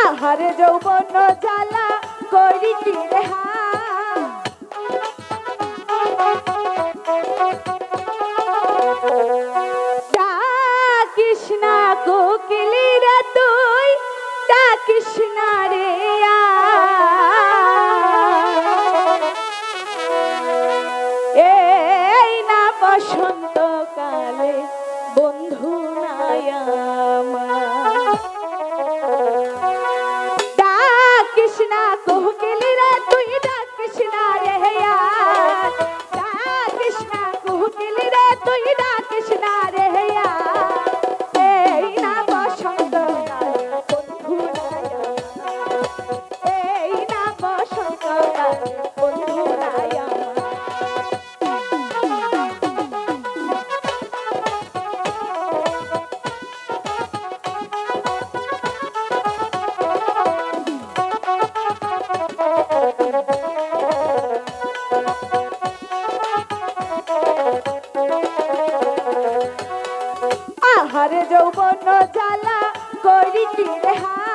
আহারে যৌবন জ্বালা করি কি রেহা কৃষ্ণা কোকিলি রে তুই কৃষ্ণা রে না বসন্ত কালে বন্ধু আমার। ডাকিস না কোকিলি রে, তুই ডাকিস না রে ডাকিস না কোকিলি রে আহারে যৌবন জ্বালা করিছি রে রেহা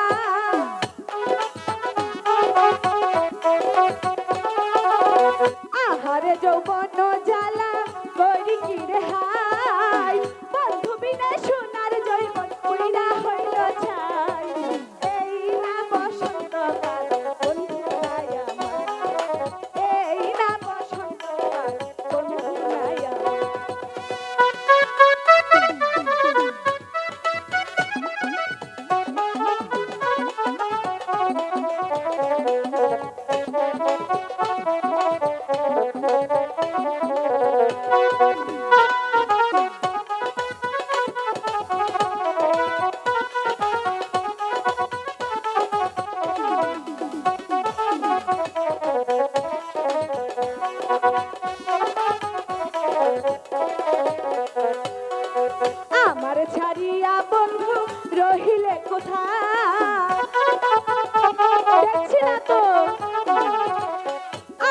আমার ছাড়িয়া বন্ধু রহিলে কোথায়?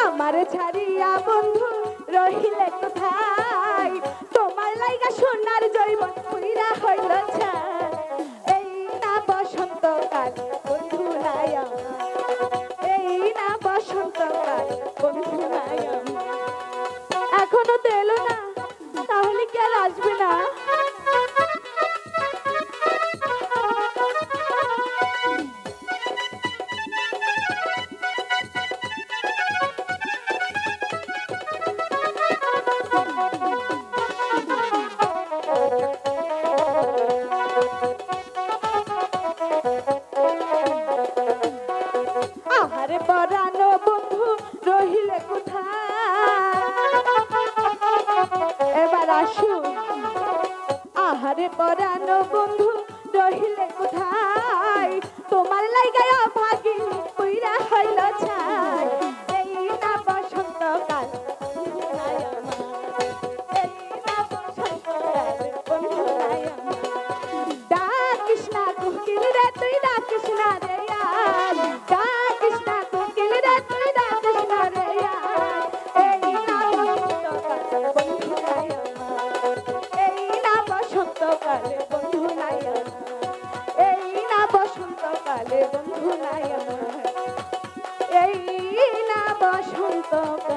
আমার ছাড়িয়া বন্ধু রহিলে কোথায়? তোমার লাইগা সোনার জৈব পুরা হইল এবার আসুন। আহারে পরানো বন্ধু রহিলে কোথায়? তোমার লাইগায় ভাগি পুইরা হইল ছাই। বসন্তকালে